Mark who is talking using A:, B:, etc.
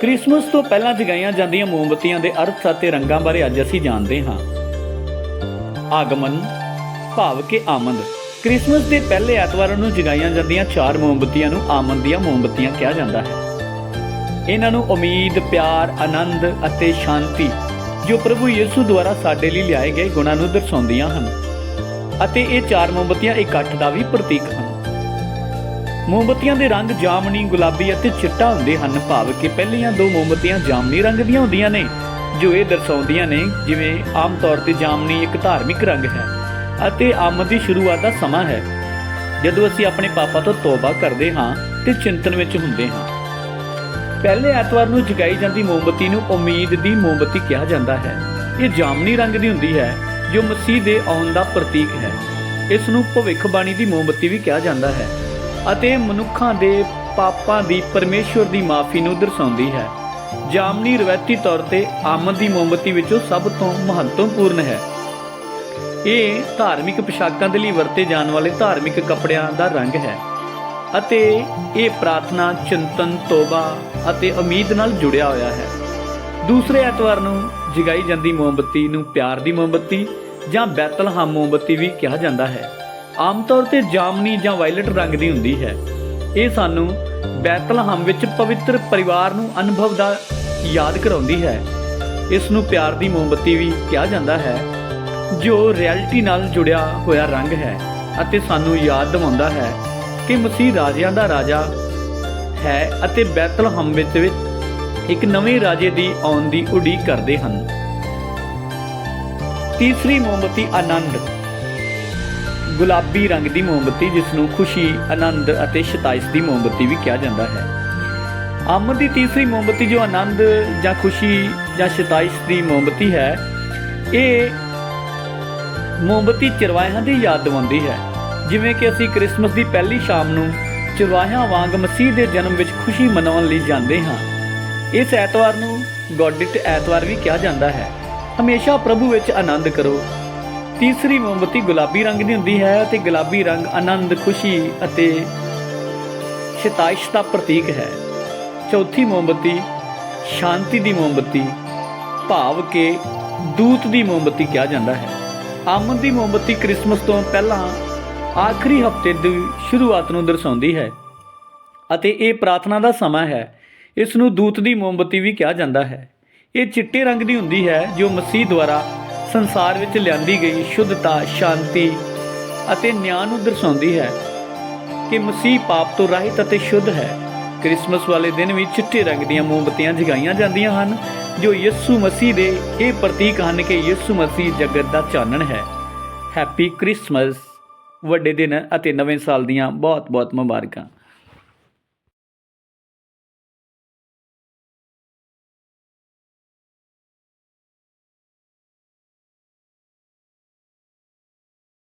A: Christmas ਤੋਂ ਪਹਿਲਾਂ ਜਗਾਈਆਂ ਜਾਂਦੀਆਂ ਮੋਮਬਤੀਆਂ ਦੇ ਅਰਥ ਅਤੇ ਰੰਗਾਂ ਬਾਰੇ ਅੱਜ ਅਸੀਂ ਜਾਣਦੇ ਹਾਂ। ਆਗਮਨ, ਭਾਵ ਕਿ ਆਮਦ। ਕ੍ਰਿਸਮਸ ਦੇ ਪਹਿਲੇ ਐਤਵਾਰ ਨੂੰ ਜਗਾਈਆਂ ਜਾਂਦੀਆਂ ਚਾਰ ਮੋਮਬਤੀਆਂ ਨੂੰ ਆਮਦ ਦੀਆਂ ਮੋਮਬਤੀਆਂ ਕਿਹਾ ਜਾਂਦਾ ਹੈ। ਇਹਨਾਂ ਨੂੰ ਉਮੀਦ, ਪਿਆਰ, ਆਨੰਦ ਅਤੇ ਸ਼ਾਂਤੀ, ਜੋ ਪ੍ਰਭੂ ਯਿਸੂ ਦੁਆਰਾ ਸਾਡੇ ਲਈ ਲਿਆਏ ਗਏ ਗੁਣਾਂ ਨੂੰ ਦਰਸਾਉਂਦੀਆਂ ਹਨ। ਅਤੇ ਇਹ ਚਾਰ ਮੋਮਬਤੀਆਂ ਇਕੱਠ ਦਾ ਵੀ ਪ੍ਰਤੀਕ ਹਨ। ਮੋਮਬਤੀਆਂ ਦੇ ਰੰਗ ਜਾਮਨੀ, ਗੁਲਾਬੀ ਅਤੇ ਚਿੱਟਾ ਹੁੰਦੇ ਹਨ। ਭਾਵ ਕਿ ਪਹਿਲੀਆਂ ਦੋ ਮੋਮਬਤੀਆਂ ਜਾਮਨੀ ਰੰਗ ਦੀਆਂ ਹੁੰਦੀਆਂ ਨੇ, ਜੋ ਇਹ ਦਰਸਾਉਂਦੀਆਂ ਨੇ, ਜਿਵੇਂ ਆਮ ਤੌਰ ਤੇ ਜਾਮਨੀ ਇੱਕ ਧਾਰਮਿਕ ਰੰਗ ਹੈ ਅਤੇ ਆਮਦ ਦੀ ਸ਼ੁਰੂਆਤ ਦਾ ਸਮਾਂ ਹੈ। ਜਦੋਂ ਅਸੀਂ ਆਪਣੇ ਪਾਪਾਂ ਤੋਂ ਤੌਬਾ ਕਰਦੇ ਹਾਂ ਤੇ ਚਿੰਤਨ ਵਿੱਚ ਹੁੰਦੇ ਹਾਂ। ਪਹਿਲੇ ਐਤਵਾਰ ਨੂੰ ਜਗਾਈ ਜਾਂਦੀ ਮੋਮਬਤੀ ਨੂੰ ਉਮੀਦ ਦੀ ਮੋਮਬਤੀ ਕਿਹਾ ਜਾਂਦਾ ਹੈ। ਇਹ ਜਾਮਨੀ ਰੰਗ ਦੀ ਹੁੰਦੀ ਹੈ, ਜੋ ਮਸੀਹ ਦੇ ਆਉਣ ਦਾ ਪ੍ਰਤੀਕ ਹੈ। ਇਸ ਨੂੰ ਭਵਿੱਖਬਾਣੀ ਦੀ ਮੋਮਬਤੀ ਵੀ ਕਿਹਾ ਜਾਂਦਾ ਹੈ। ਅਤੇ ਮਨੁੱਖਾਂ ਦੇ ਪਾਪਾਂ ਦੀ ਪਰਮੇਸ਼ਵਰ ਦੀ ਮਾਫੀ ਨੂੰ ਦਰਸਾਉਂਦੀ ਹੈ। ਜਾਮਨੀ ਰਵਾਇਤੀ ਤੌਰ ਤੇ ਆਮਦ ਦੀ ਮੋਮਬਤੀ ਵਿੱਚੋਂ ਸਭ ਤੋਂ ਮਹੱਤਵਪੂਰਨ ਹੈ। ਇਹ ਧਾਰਮਿਕ ਪੋਸ਼ਾਕਾਂ ਦੇ ਲਈ ਵਰਤੇ ਜਾਣ ਵਾਲੇ ਧਾਰਮਿਕ ਕੱਪੜਿਆਂ ਦਾ ਰੰਗ ਹੈ ਅਤੇ ਇਹ ਪ੍ਰਾਰਥਨਾ, ਚਿੰਤਨ, ਤੋਬਾ ਅਤੇ ਉਮੀਦ ਨਾਲ ਜੁੜਿਆ ਹੋਇਆ ਹੈ। ਦੂਸਰੇ ਐਤਵਾਰ ਨੂੰ ਜਗਾਈ ਜਾਂਦੀ ਮੋਮਬੱਤੀ ਨੂੰ ਪਿਆਰ ਦੀ ਮੋਮਬੱਤੀ ਜਾਂ ਬੈਤਲਹਮ ਮੋਮਬੱਤੀ ਵੀ ਕਿਹਾ ਜਾਂਦਾ ਹੈ। ਆਮ ਤੌਰ ਤੇ ਜਾਮਨੀ ਜਾਂ ਵਾਇਲਟ ਰੰਗ ਦੀ ਹੁੰਦੀ ਹੈ। ਇਹ ਸਾਨੂੰ ਬੈਤਲਹਮ ਵਿੱਚ ਪਵਿੱਤਰ ਪਰਿਵਾਰ ਨੂੰ ਅਨੁਭਵ ਦਾ ਯਾਦ ਕਰਾਉਂਦੀ ਹੈ। ਇਸ ਨੂੰ ਪਿਆਰ ਦੀ ਮੋਮਬੱਤੀ ਵੀ ਕਿਹਾ ਜਾਂਦਾ ਹੈ, ਜੋ ਰਿਐਲਿਟੀ ਨਾਲ ਜੁੜਿਆ ਹੋਇਆ ਰੰਗ ਹੈ ਅਤੇ ਸਾਨੂੰ ਯਾਦ ਦਿਵਾਉਂਦਾ ਹੈ ਕਿ ਮਸੀਹ ਰਾਜਿਆਂ ਦਾ ਰਾਜਾ ਹੈ ਅਤੇ ਬੈਤਲਹਮ ਵਿੱਚ ਵਿੱਚ ਇੱਕ ਨਵੇਂ ਰਾਜੇ ਦੀ ਆਉਣ ਦੀ ਉਡੀਕ ਕਰਦੇ ਹਨ। ਤੀਸਰੀ ਮੋਮਬਤੀ ਆਨੰਦ। ਗੁਲਾਬੀ ਰੰਗ ਦੀ ਮੋਮਬੱਤੀ, ਜਿਸ ਨੂੰ ਖੁਸ਼ੀ, ਆਨੰਦ ਅਤੇ ਸ਼ਤਾਇਸ਼ ਦੀ ਮੋਮਬੱਤੀ ਵੀ ਕਿਹਾ ਜਾਂਦਾ ਹੈ। ਆਮਦ ਦੀ ਤੀਸਰੀ ਮੋਮਬੱਤੀ ਜੋ ਆਨੰਦ ਜਾਂ ਖੁਸ਼ੀ ਜਾਂ ਸ਼ਤਾਇਸ਼ ਦੀ ਮੋਮਬੱਤੀ ਹੈ, ਇਹ ਮੋਮਬੱਤੀ ਚਰਵਾਹਿਆਂ ਦੀ ਯਾਦ ਦਿਵਾਉਂਦੀ ਹੈ। ਜਿਵੇਂ ਕਿ ਅਸੀਂ ਕ੍ਰਿਸਮਸ ਦੀ ਪਹਿਲੀ ਸ਼ਾਮ ਨੂੰ ਚਰਵਾਹਿਆਂ ਵਾਂਗ ਮਸੀਹ ਦੇ ਜਨਮ ਵਿੱਚ ਖੁਸ਼ੀ ਮਨਾਉਣ ਲਈ ਜਾਂਦੇ ਹਾਂ। ਇਸ ਐਤਵਾਰ ਨੂੰ ਗੋਡਿਟ ਐਤਵਾਰ ਵੀ ਕਿਹਾ ਜਾਂਦਾ ਹੈ। ਹਮੇਸ਼ਾ ਪ੍ਰਭੂ ਵਿੱਚ ਆਨੰਦ ਕਰੋ। ਤੀਸਰੀ ਮੋਮਬਤੀ ਗੁਲਾਬੀ ਰੰਗ ਦੀ ਹੁੰਦੀ ਹੈ ਅਤੇ ਗੁਲਾਬੀ ਰੰਗ ਆਨੰਦ, ਖੁਸ਼ੀ ਅਤੇ ਸ਼ਤਾਇਸ਼ ਦਾ ਪ੍ਰਤੀਕ ਹੈ। ਚੌਥੀ ਮੋਮਬਤੀ ਸ਼ਾਂਤੀ ਦੀ ਮੋਮਬਤੀ, ਭਾਵ ਕਿ ਦੂਤ ਦੀ ਮੋਮਬਤੀ ਕਿਹਾ ਜਾਂਦਾ ਹੈ। ਆਮਦ ਦੀ ਮੋਮਬਤੀ ਕ੍ਰਿਸਮਸ ਤੋਂ ਪਹਿਲਾਂ ਆਖਰੀ ਹਫ਼ਤੇ ਦੀ ਸ਼ੁਰੂਆਤ ਨੂੰ ਦਰਸਾਉਂਦੀ ਹੈ ਅਤੇ ਇਹ ਪ੍ਰਾਰਥਨਾ ਦਾ ਸਮਾਂ ਹੈ। ਇਸ ਨੂੰ ਦੂਤ ਦੀ ਮੋਮਬਤੀ ਵੀ ਕਿਹਾ ਜਾਂਦਾ ਹੈ। ਇਹ ਚਿੱਟੇ ਰੰਗ ਦੀ ਹੁੰਦੀ ਹੈ ਜੋ ਮਸੀਹ ਦੁਆਰਾ ਸੰਸਾਰ ਵਿੱਚ ਲਿਆਂਦੀ ਗਈ ਸ਼ੁੱਧਤਾ, ਸ਼ਾਂਤੀ ਅਤੇ ਨਿਆਂ ਨੂੰ ਦਰਸਾਉਂਦੀ ਹੈ ਕਿ ਮਸੀਹ ਪਾਪ ਤੋਂ ਰਹਿਤ ਅਤੇ ਸ਼ੁੱਧ ਹੈ। ਕ੍ਰਿਸਮਸ ਵਾਲੇ ਦਿਨ ਵੀ ਚਿੱਟੇ ਰੰਗ ਦੀਆਂ ਮੋਮਬਤੀਆਂ ਜਗਾਈਆਂ ਜਾਂਦੀਆਂ ਹਨ, ਜੋ ਯਿਸੂ ਮਸੀਹ ਦੇ ਇਹ ਪ੍ਰਤੀਕ ਹਨ ਕਿ ਯਿਸੂ ਮਸੀਹ ਜਗਤ ਦਾ ਚਾਨਣ ਹੈ। ਹੈਪੀ ਕ੍ਰਿਸਮਸ ਵੱਡੇ ਦਿਨ ਅਤੇ ਨਵੇਂ ਸਾਲ ਦੀਆਂ ਬਹੁਤ ਬਹੁਤ ਮੁਬਾਰਕਾਂ।